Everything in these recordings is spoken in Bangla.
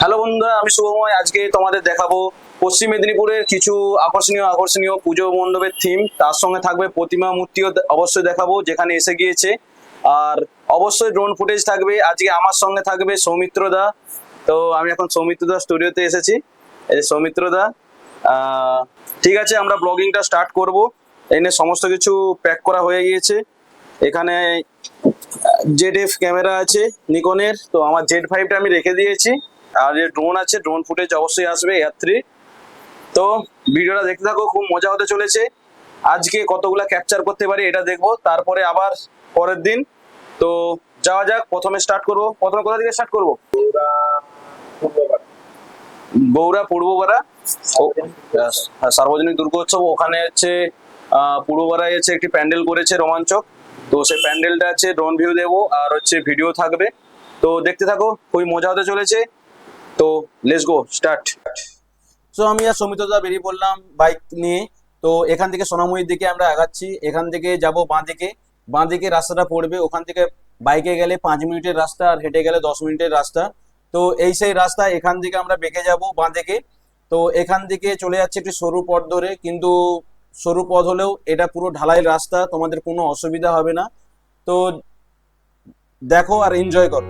হ্যালো বন্ধুরা, আমি শুভময়। আজকে তোমাদের দেখাবো পশ্চিম মেদিনীপুরের কিছু আকর্ষণীয় আকর্ষণীয় পুজো মণ্ডপের থিম তার সঙ্গে থাকবে প্রতিমা মূর্তিও অবশ্যই দেখাবো, যেখানে এসে গিয়েছে। আর অবশ্যই ড্রোন ফুটেজ থাকবে। আজকে আমার সঙ্গে থাকবে সৌমিত্র দা। তো আমি এখন সৌমিত্র দা স্টুডিওতে এসেছি। এই সৌমিত্র দা। ঠিক আছে, আমরা ব্লগিংটা স্টার্ট করব। এনে সমস্ত কিছু প্যাক করা হয়ে গিয়েছে। এখানে জেড এফ ক্যামেরা আছে নিকনের তো আমার জেড ফাইভটা আমি রেখে দিয়েছি। আর যে ড্রোন আছে ড্রোন ফুটেজ অবশ্যই আসবে এয়ার থ্রি তো ভিডিওটা দেখতে থাকো খুব মজা হতে চলেছে। আজকে কতগুলা ক্যাপচার করতে পারি এটা দেখব তারপরে আবার পরের দিন। তো যাওয়া যাক প্রথমে স্টার্ট করব। প্রথমে কোথা থেকে স্টার্ট করব? বৌরা পূর্বপাড়া। হ্যাঁ, সার্বজনীন দুর্গোৎসব। ওখানে হচ্ছে আহ, পূর্বপাড়ায় হচ্ছে একটি প্যান্ডেল করেছে রোমাঞ্চক তো সেই প্যান্ডেলটা আছে ড্রোন ভিউ দেবো আর হচ্ছে ভিডিও থাকবে। তো দেখতে থাকো খুবই মজা হতে চলেছে। তো লেটস গো স্টার্ট সো আমি আর সৌমিত্রদা বেরিয়ে পড়লাম বাইক নিয়ে। তো এখান থেকে সোনাময়ীর দিকে আমরা আগাচ্ছি। এখান থেকে যাব বাঁ দিকে বাঁ দিকে রাস্তাটা পড়বে। ওখান থেকে বাইকে গেলে পাঁচ মিনিটের রাস্তা আর হেঁটে গেলে দশ মিনিটের রাস্তা। তো এই সেই রাস্তা, এখান থেকে আমরা বেঁকে যাব বাঁ দিকে তো এখান থেকে চলে যাচ্ছে একটি সরু পথ ধরে। কিন্তু সরু পথ হলেও এটা পুরো ঢালাই রাস্তা। তোমাদের কোনো অসুবিধা হবে না। তো দেখো আর এনজয় করো।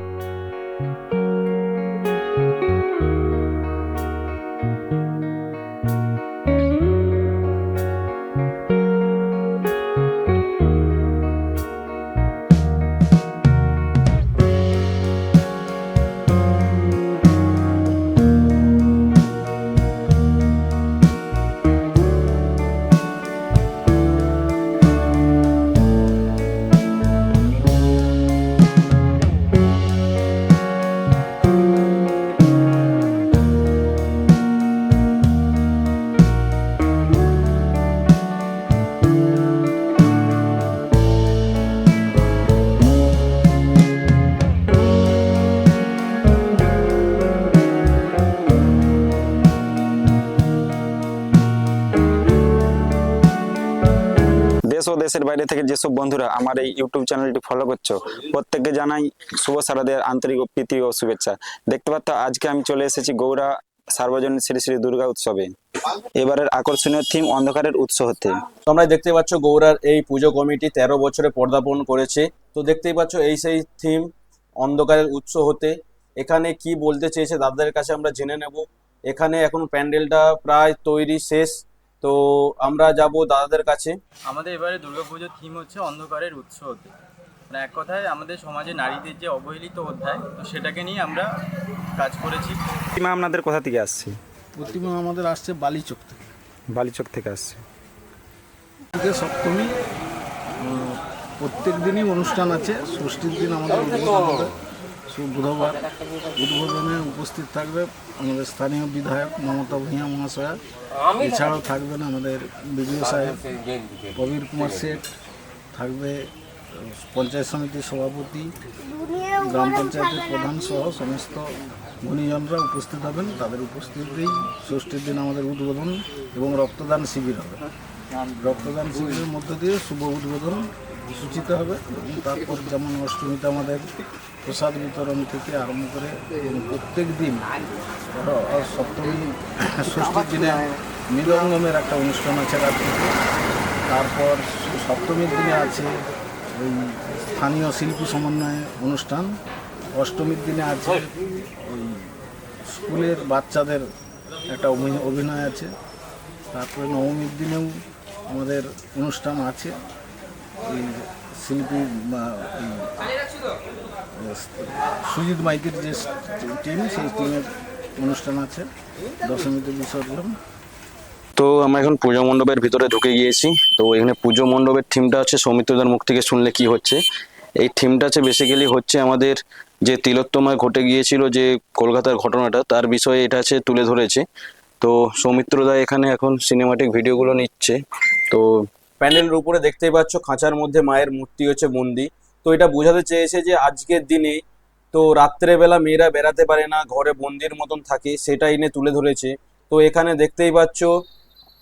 দেশ ও দেশের বাইরে থেকে যেসব বন্ধুরা আমার এই ইউটিউব চ্যানেলটি ফলো করছ, প্রত্যেককে জানাই শুভ শারদের আন্তরিক প্রীতি ও শুভেচ্ছা। দেখতে পাচ্ছ, আজকে আমি চলে এসেছি গৌড়া সার্বজনীন শ্রী শ্রী দুর্গা উৎসবে। এবারের আকর্ষণীয় থিম অন্ধকারের উৎস হতে। তোমরা দেখতে পাচ্ছ গৌড়ার এই পুজো কমিটি তেরো বছরে পদার্পণ করেছে। তো দেখতেই পাচ্ছ এই সেই থিম অন্ধকারের উৎস হতে। এখানে কি বলতে চেয়েছে, দাদাদের কাছে আমরা জেনে নেব। এখানে এখন প্যান্ডেলটা প্রায় তৈরি শেষ। তো আমরা যাব দাদাদের কাছে। আমাদের এবারে দুর্গাপুজোর থিম হচ্ছে অন্ধকারের উৎস হতে মানে এক কথায় আমাদের সমাজে নারীদের যে অবহেলিত অধ্যায় তো সেটাকে নিয়ে আমরা কাজ করেছি। প্রতিমা আপনাদের কোথা থেকে আসছে? প্রতিমা আমাদের আসছে বালিচক থেকে। বালিচক থেকে আসছে। সপ্তমী প্রত্যেক দিনই অনুষ্ঠান আছে ষষ্ঠীর দিন আমাদের বুধবার উদ্বোধনে উপস্থিত থাকবে আমাদের স্থানীয় বিধায়ক মমতা ভূঁইয়া মহাশয়া। এছাড়াও থাকবেন আমাদের বিডিও সাহেব প্রবীর কুমার শেঠ থাকবে পঞ্চায়েত সমিতির সভাপতি গ্রাম পঞ্চায়েতের প্রধান সহ সমস্ত গুণীজনরা উপস্থিত হবেন। তাদের উপস্থিতিতেই ষষ্ঠীর দিন আমাদের উদ্বোধন এবং রক্তদান শিবির হবে। রক্তদান শিবিরের মধ্য দিয়ে শুভ উদ্বোধন সূচিত হবে। তারপর যেমন অষ্টমীতে আমাদের প্রসাদ বিতরণ থেকে আরম্ভ করে এবং প্রত্যেক দিন সপ্তমী, ষষ্ঠীর দিনে মৃদঙ্গমের একটা অনুষ্ঠান আছে রাত্রিতে। তারপর সপ্তমীর দিনে আছে ওই স্থানীয় শিল্পী সমন্বয়ে অনুষ্ঠান। অষ্টমীর দিনে আছে ওই স্কুলের বাচ্চাদের একটা অভি- অভিনয় আছে। তারপরে নবমীর দিনেও আমাদের অনুষ্ঠান আছে। শিল্পী সুজিত মাইতির যে টিম, সেই টিমের অনুষ্ঠান আছে, দশমীতে বিসর্জন। তো আমরা এখন পুজো মণ্ডপের ভিতরে ঢুকে গিয়েছি। তো এখানে পুজো মণ্ডপের থিমটা হচ্ছে সৌমিত্রদার মুখ থেকে শুনলে কি হচ্ছে। এই থিমটা হচ্ছে বেসিক্যালি হচ্ছে আমাদের যে তিলোত্তমায় ঘটে গিয়েছিল যে কলকাতার ঘটনাটা, তার বিষয়ে এটা আছে তুলে ধরেছে। তো সৌমিত্রদা এখানে এখন সিনেমাটিক ভিডিওগুলো নিচ্ছে। তো প্যান্ডেলের উপরে দেখতেই পাচ্ছ খাঁচার মধ্যে মায়ের মূর্তি হচ্ছে বন্দি তো এটা বোঝাতে চেয়েছে যে আজকের দিনে তো রাত্রেবেলা মেয়েরা বেরাতে পারে না, ঘরে বন্দির মতন থাকে সেটা এনে তুলে ধরেছে। তো এখানে দেখতেই পাচ্ছ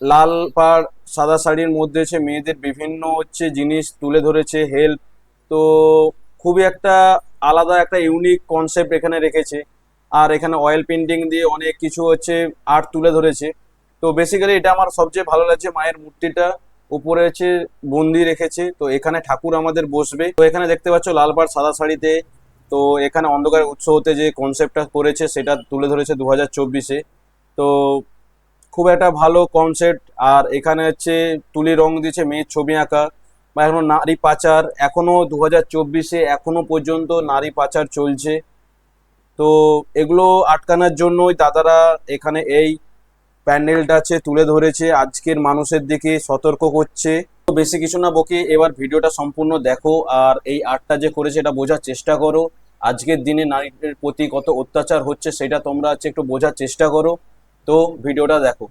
লাল পাড়, সাদা শাড়ির মধ্যে হচ্ছে মেয়েদের বিভিন্ন হচ্ছে জিনিস তুলে ধরেছে হেল্প তো খুবই একটা আলাদা একটা ইউনিক কনসেপ্ট এখানে রেখেছে। আর এখানে অয়েল পেন্টিং দিয়ে অনেক কিছু হচ্ছে আর্ট তুলে ধরেছে। তো বেসিক্যালি এটা আমার সবচেয়ে ভালো লাগছে মায়ের মূর্তিটা। উপরে হচ্ছে বন্দি রেখেছে, তো এখানে ঠাকুর আমাদের বসবে। তো এখানে দেখতে পাচ্ছ লাল পাড় সাদা শাড়িতে, তো এখানে অন্ধকার উৎস হতে যে কনসেপ্টটা করেছে সেটা তুলে ধরেছে দু হাজার চব্বিশে। তো খুব একটা ভালো কনসেপ্ট আর এখানে হচ্ছে তুলি রং দিয়েছে মেয়ের ছবি আঁকা, বা এখনও নারী পাচার, এখনও দু হাজার চব্বিশে এখনও পর্যন্ত নারী পাচার চলছে। তো এগুলো আটকানোর জন্যই দাদারা এখানে এই প্যান্ডেলটা আছে, তুলে ধরেছে, আজকের মানুষের দিকে সতর্ক করছে। তো বেশি কিছু না বকে, এবার ভিডিওটা সম্পূর্ণ দেখো, আর এই আর্টটা যে করেছে এটা বোঝার চেষ্টা করো। আজকের দিনে নারীদের প্রতি কত অত্যাচার হচ্ছে, সেটা তোমরা হচ্ছে একটু বোঝার চেষ্টা করো। তো ভিডিওটা দেখো।